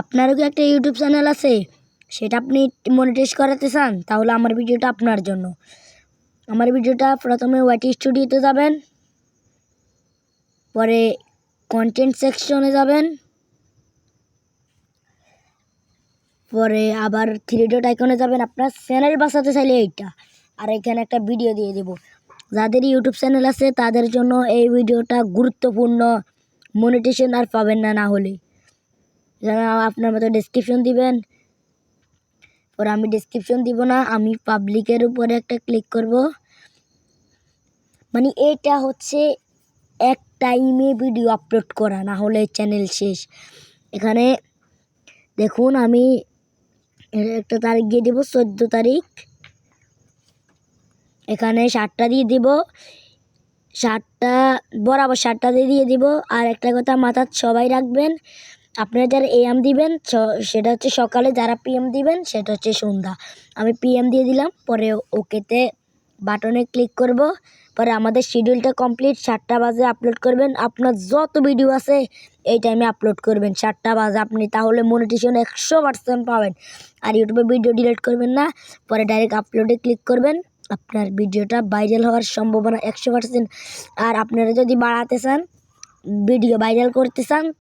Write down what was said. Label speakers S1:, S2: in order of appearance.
S1: আপনারও কি একটা ইউটিউব চ্যানেল আছে? সেটা আপনি মনিটাইজ করাতে চান, তাহলে আমার ভিডিওটা আপনার জন্য। আমার ভিডিওটা প্রথমে ওয়াইটি স্টুডিওতে যাবেন, পরে কন্টেন্ট সেকশনে যাবেন, পরে আবার থ্রি ডট আইকনে যাবেন। আপনার চ্যানেল বাঁচাতে চাইলে এইটা, আর এখানে একটা ভিডিও দিয়ে দেব। যাদের ইউটিউব চ্যানেল আছে, তাদের জন্য এই ভিডিওটা গুরুত্বপূর্ণ মনিটেশন আর পাবেন না না হলে। যারা আপনার মতো ডেসক্রিপশন দিবেন পরে আমি ডেসক্রিপশন দিব না, আমি পাবলিকের উপরে একটা ক্লিক করব। মানে এটা হচ্ছে এক টাইমে ভিডিও আপলোড করা, না হলে চ্যানেল শেষ। এখানে দেখুন আমি একটা তারিখ দিয়ে দেবো, চোদ্দ তারিখ। এখানে সাতটা দিয়ে দিব, সাতটা, বরাবর সাতটা দিয়ে দিয়ে দিব। আর একটা কথা মাথার সবাই রাখবেন আপনারা যারা এএম দিবেন সেটা হচ্ছে সকালে যারা পিএম দিবেন, সেটা হচ্ছে সন্ধ্যা। আমি পিএম দিয়ে দিলাম, পরে ওকেতে বাটনে ক্লিক করব। পরে আমাদের শিডিউলটা কমপ্লিট, সাতটা বাজে আপলোড করবেন। আপনার যত ভিডিও আছে, এই টাইমে আপলোড করবেন। সাতটা বাজে আপনি তাহলে মনিটেশন একশো পার্সেন্ট পাবেন। আর ইউটিউবে ভিডিও ডিলিট করবেন না, পরে ডাইরেক্ট আপলোডে ক্লিক করবেন। আপনার ভিডিওটা ভাইরাল হওয়ার সম্ভাবনা একশো পার্সেন্ট আর আপনারা যদি বাড়াতে চান ভিডিও ভাইরাল করতে চান